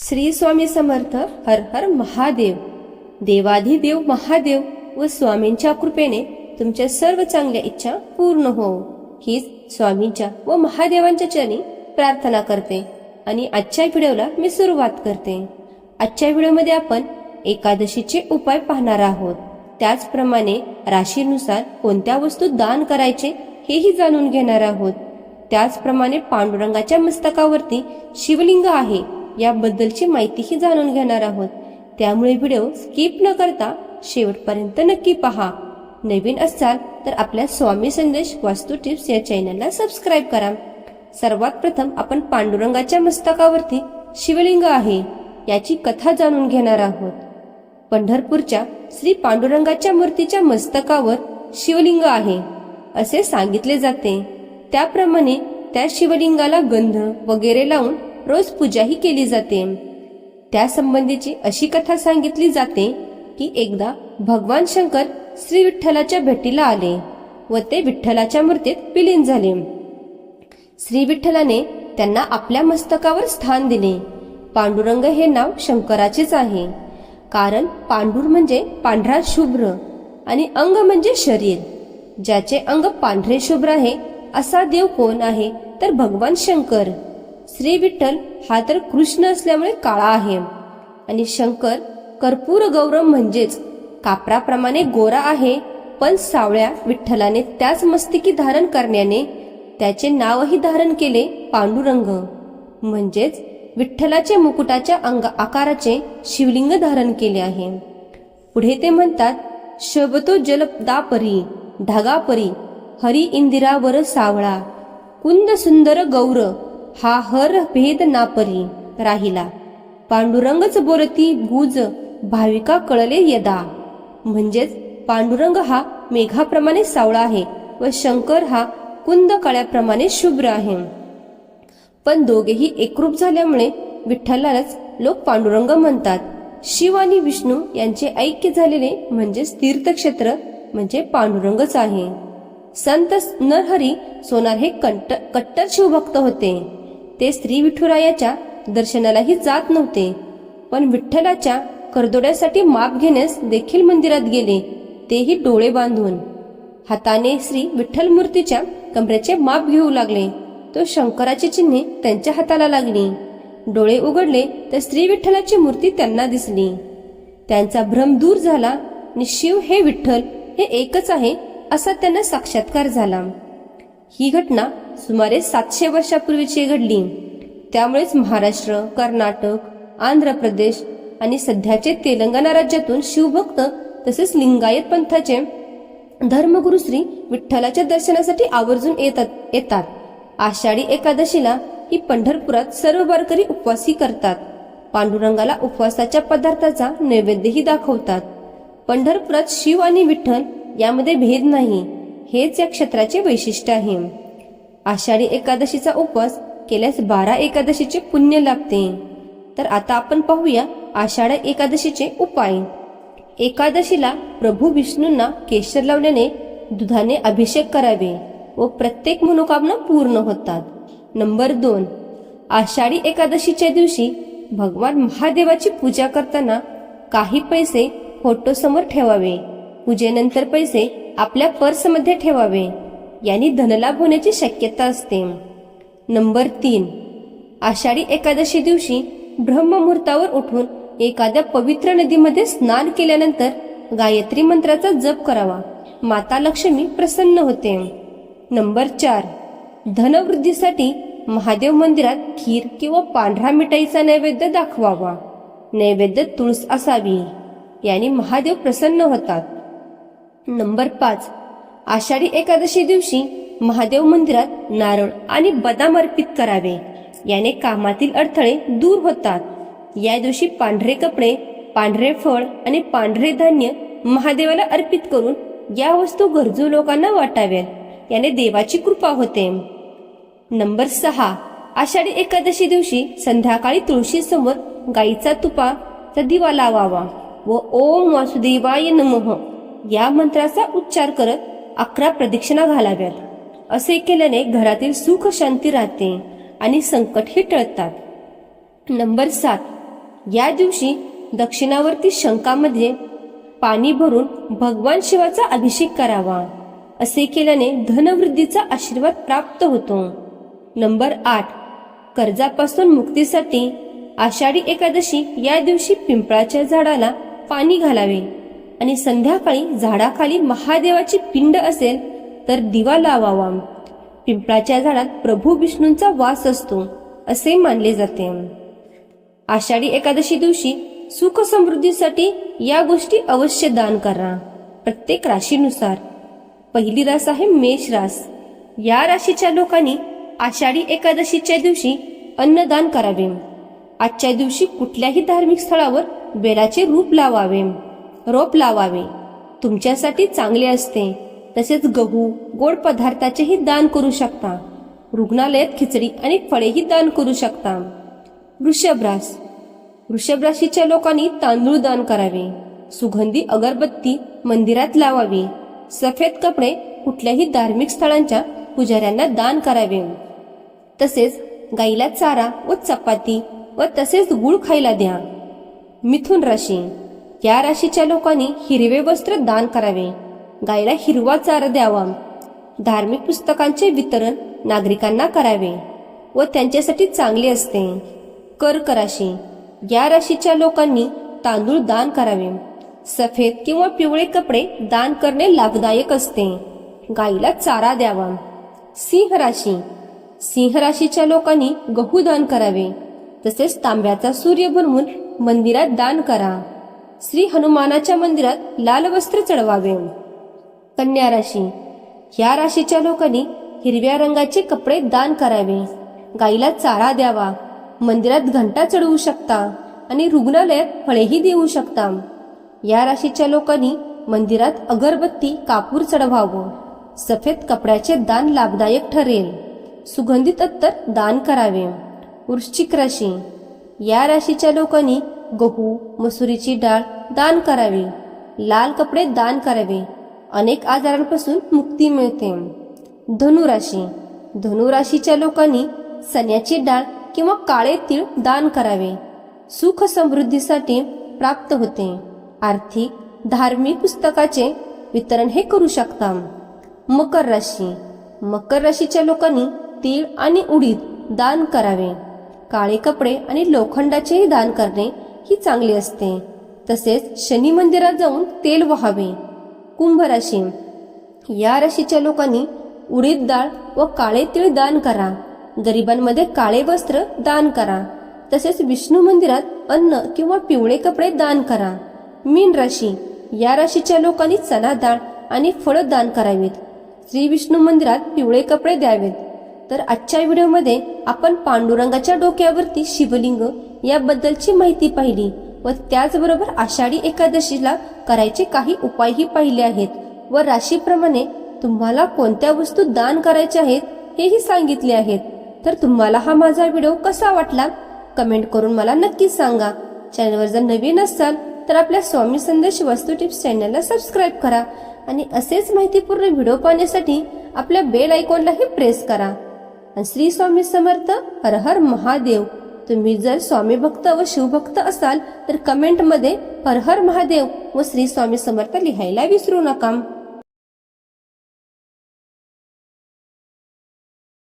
श्री स्वामी समर्थ हर हर महादेव. देवाधिदेव महादेव व स्वामींच्या कृपेने तुमच्या सर्व चांगल्या इच्छा पूर्ण हो हीच स्वामींच्या व महादेवांच्या चरणी प्रार्थना करते आणि आजच्या व्हिडिओला मी सुरुवात करते. आजच्या व्हिडिओमध्ये आपण एकादशीचे उपाय पाहणार आहोत. त्याचप्रमाणे राशीनुसार कोणत्या वस्तू दान करायचे हेही जाणून घेणार आहोत. त्याचप्रमाणे पांडुरंगाच्या मस्तकावरती शिवलिंग आहे. याबद्दलची माहितीही जाणून घेणार आहोत. त्यामुळे व्हिडिओ स्किप न करता शेवटपर्यंत नक्की पहा. नवीन असाल तर आपल्या स्वामी संदेश वास्तू टिप्स या चॅनलला सबस्क्राईब करा. सर्वात प्रथम आपण पांडुरंगाच्या मस्तकावरती शिवलिंग आहे याची कथा जाणून घेणार आहोत. पंढरपूरच्या श्री पांडुरंगाच्या मूर्तीच्या मस्तकावर शिवलिंग आहे असे सांगितले जाते. त्याप्रमाणे त्या शिवलिंगाला गंध वगैरे लावून रोज पूजाही केली जाते. त्यासंबंधीची अशी कथा सांगितली जाते की एकदा भगवान शंकर श्री विठ्ठलाच्या भेटीला आले व ते विठ्ठलाच्या मूर्तीत विलीन झाले. श्री विठ्ठलाने त्यांना आपल्या मस्तकावर स्थान दिले. पांडुरंग हे नाव शंकराचेच आहे. कारण पांडुर म्हणजे पांढरा शुभ्र आणि अंग म्हणजे शरीर. ज्याचे अंग पांढरे शुभ्र आहे असा देव कोण आहे तर भगवान शंकर. श्री विठ्ठल हा तर कृष्ण असल्यामुळे काळा आहे. आणि शंकर कर्पूर गौरव म्हणजेच कापराप्रमाणे गोरा आहे पण सावळ्या विठ्ठलाने त्याच मस्तिकी धारण करण्याने त्याचे नावही धारण केले पांडुरंग. म्हणजेच विठ्ठलाचे मुकुटाच्या अंग आकाराचे शिवलिंग धारण केले आहे. पुढे ते म्हणतात शबतो जलदापरी ढगापरी हरी इंदिरावर सावळा कुंद सुंदर गौर हा हर भेद नापरी राहिला. पांडुरंगच बोलती भूज भाविका कळले यदा. म्हणजेच पांडुरंग हा मेघाप्रमाणे सावळा आहे व शंकर हा कुंद कळ्याप्रमाणे शुभ्र आहे. पण दोघेही एकरूप झाल्यामुळे विठ्ठलालाच लोक पांडुरंग म्हणतात. शिव आणि विष्णू यांचे ऐक्य झालेले म्हणजे तीर्थक्षेत्र म्हणजे पांडुरंगच आहे. संत नरहरी सोनार हे कट्टर शिवभक्त होते. ते स्त्री विठुरायाच्या दर्शनालाही जात नव्हते. पण विठ्ठलाच्या करदोड्यासाठी माप घेण्यास देखील मंदिरात गेले तेही डोळे बांधून. हाताने श्री विठ्ठल मूर्तीच्या कमरेचे माप घेऊ लागले. तो शंकराची चिन्हे त्यांच्या हाताला लागली. डोळे उघडले तर श्री विठ्ठलाची मूर्ती त्यांना दिसली. त्यांचा भ्रम दूर झाला आणि शिव हे विठ्ठल हे एकच आहे असा त्यांना साक्षात्कार झाला. ही घटना सुमारे सातशे वर्षापूर्वीची घडली. त्यामुळेच महाराष्ट्र कर्नाटक आंध्र प्रदेश आणि सध्याचे तेलंगणा राज्यातून शिवभक्त तसेच लिंगायत पंथाचे धर्मगुरु श्री विठ्ठलाच्या दर्शनासाठी आवर्जून येतात येतात. आषाढी एकादशीला ही पंढरपुरात सर्व वारकरी उपवासही करतात. पांडुरंगाला उपवासाच्या पदार्थाचा नैवेद्यही दाखवतात. पंढरपुरात शिव आणि विठ्ठल यामध्ये भेद नाही हेच या क्षेत्राचे वैशिष्ट्य आहे. आषाढी एकादशीचा उपवास केल्यास बारा एकादशीचे पुण्य लाभते. तर आता आपण पाहूया आषाढ एकादशीचे उपाय. एकादशीला प्रभू विष्णूंना केशर लावल्याने दुधाने अभिषेक करावे व प्रत्येक मनोकामना पूर्ण होतात. नंबर दोन. आषाढी एकादशीच्या दिवशी भगवान महादेवाची पूजा करताना काही पैसे फोटोसमोर ठेवावे. पूजेनंतर पैसे आपल्या पर्समध्ये ठेवावे. यांनी धनलाभ होण्याची शक्यता असते. नंबर तीन. आषाढी एकादशी दिवशी ब्रह्ममुहूर्तावर उठून एखाद्या पवित्र नदीमध्ये स्नान केल्यानंतर गायत्री मंत्राचा जप करावा. माता लक्ष्मी प्रसन्न होते. नंबर चार. धनवृद्धीसाठी महादेव मंदिरात खीर किंवा पांढरा मिठाईचा नैवेद्य दाखवावा. नैवेद्य तुळस असावी. याने महादेव प्रसन्न होतात. नंबर पाच. आषाढी एकादशी दिवशी महादेव मंदिरात नारळ आणि बदाम अर्पित करावे. याने कामातील अडथळे दूर होतात. या दिवशी पांढरे कपडे पांढरे फळ आणि पांढरे धान्य महादेवाला अर्पित करून या वस्तू गरजू लोकांना वाटाव्यात. याने देवाची कृपा होते. नंबर सहा. आषाढी एकादशी दिवशी संध्याकाळी तुळशी समोर गाईचा तुपाचा दिवा लावावा व ओम वासुदेवाय नमः या मंत्राचा उच्चार करत अकरा प्रदक्षिणा घालाव्यात. असे केल्याने घरातील सुख शांती राहते आणि संकटही टळतात. नंबर सात. या दिवशी दक्षिणावर्ती शंकामध्ये पाणी भरून भगवान शिवाचा अभिषेक करावा. असे केल्याने धनवृद्धीचा आशीर्वाद प्राप्त होतो. नंबर आठ. कर्जापासून मुक्तीसाठी आषाढी एकादशी या दिवशी पिंपळाच्या झाडाला पाणी घालावे. आणि संध्याकाळी झाडाखाली महादेवाची पिंड असेल तर दिवा लावावा. पिंपळाच्या झाडात प्रभू विष्णूंचा वास असतो असे मानले जाते. आषाढी एकादशी दिवशी सुख समृद्धीसाठी या गोष्टी अवश्य दान करा प्रत्येक राशीनुसार. पहिली रास आहे मेष रास. या राशीच्या लोकांनी आषाढी एकादशीच्या दिवशी अन्नदान करावे. आजच्या दिवशी कुठल्याही धार्मिक स्थळावर बेलाचे रूप लावावे. रोप लावावे. तुमच्यासाठी चांगले असते. तसेच गहू गोड पदार्थाचेही दान करू शकता. रुग्णालयात खिचडी आणि फळेही दान करू शकता. वृषभ वृषभ्राशीच्या वृषभ राशीच्या लोकांनी तांदूळ दान करावे. सुगंधी अगरबत्ती मंदिरात लावावी. सफेद कपडे कुठल्याही धार्मिक स्थळांच्या पुजाऱ्यांना दान करावे. तसेच गाईला चारा व चपाती व तसेच गुळ खायला द्या. मिथुन राशी. या राशीच्या लोकांनी हिरवे वस्त्र दान करावे. गायला हिरवा चारा द्यावा. धार्मिक पुस्तकांचे वितरण नागरिकांना करावे व त्यांच्यासाठी चांगले असते. कर्क राशी. या राशीच्या लोकांनी तांदूळ दान करावे. सफेद किंवा पिवळे कपडे दान करणे लाभदायक असते. गाईला चारा द्यावा. सिंह राशी. सिंह राशीच्या लोकांनी गहू दान करावे. तसेच तांब्याचा सूर्य बनवून मंदिरात दान करा. श्री हनुमानाच्या मंदिरात लाल वस्त्र चढवावे. कन्या राशी. या राशीच्या लोकांनी हिरव्या रंगाचे कपडे दान करावे. गाईला चारा द्यावा. मंदिरात घंटा चढवू शकता आणि रुग्णालयात फळेही देऊ शकता. या राशीच्या लोकांनी मंदिरात अगरबत्ती कापूर चढवावं. सफेद कपड्याचे दान लाभदायक ठरेल. सुगंधित अत्तर दान करावे. वृश्चिक राशी. या राशीच्या लोकांनी गहू मसुरीची डाळ दान करावी. लाल कपडे दान करावे. अनेक आजारांपासून मुक्ती मिळते. धनुराशी. धनुराशीच्या लोकांनी सण्याची डाळ किंवा काळे तीळ दान करावे. सुख समृद्धीसाठी प्राप्त होते. आर्थिक धार्मिक पुस्तकाचे वितरण हे करू शकता. मकर राशी. मकर राशीच्या लोकांनी तीळ आणि उडीद दान करावे. काळे कपडे आणि लोखंडाचेही दान करणे ही चांगली असते. तसेच शनी मंदिरात जाऊन तेल व्हावे. कुंभ राशी. या राशीच्या लोकांनी उडीद डाळ व काळे तीळ दान करा. गरिबांमध्ये काळे वस्त्र दान करा. तसेच विष्णू मंदिरात अन्न किंवा पिवळे कपडे दान करा. मीन राशी. या राशीच्या लोकांनी चना डाळ आणि फळं दान करावीत. श्री विष्णू मंदिरात पिवळे कपडे द्यावेत. तर आजच्या व्हिडिओमध्ये आपण पांडुरंगाच्या डोक्यावरती शिवलिंग याबद्दलची माहिती पाहिली व त्याचबरोबर आषाढी एकादशीला करायचे काही उपायही पाहिले आहेत व राशीप्रमाणे तुम्हाला कोणत्या वस्तू दान करायच्या आहेत हेही सांगितले आहेत. तर तुम्हाला हा माझा व्हिडिओ कसा वाटला? कमेंट करून मला नक्कीच सांगा. चॅनलवर जर नवीन असाल तर आपल्या स्वामी संदेश वस्तू टिप्स चॅनलला सबस्क्राईब करा आणि असेच माहितीपूर्ण व्हिडिओ पाहण्यासाठी आपल्या बेल आयकॉनलाही प्रेस करा. आणि श्री स्वामी समर्थ हर हर महादेव. तुम्ही जर स्वामी भक्त व शिवभक्त असाल तर कमेंटमध्ये हर हर महादेव व श्री स्वामी समर्थ लिहायला विसरू नका.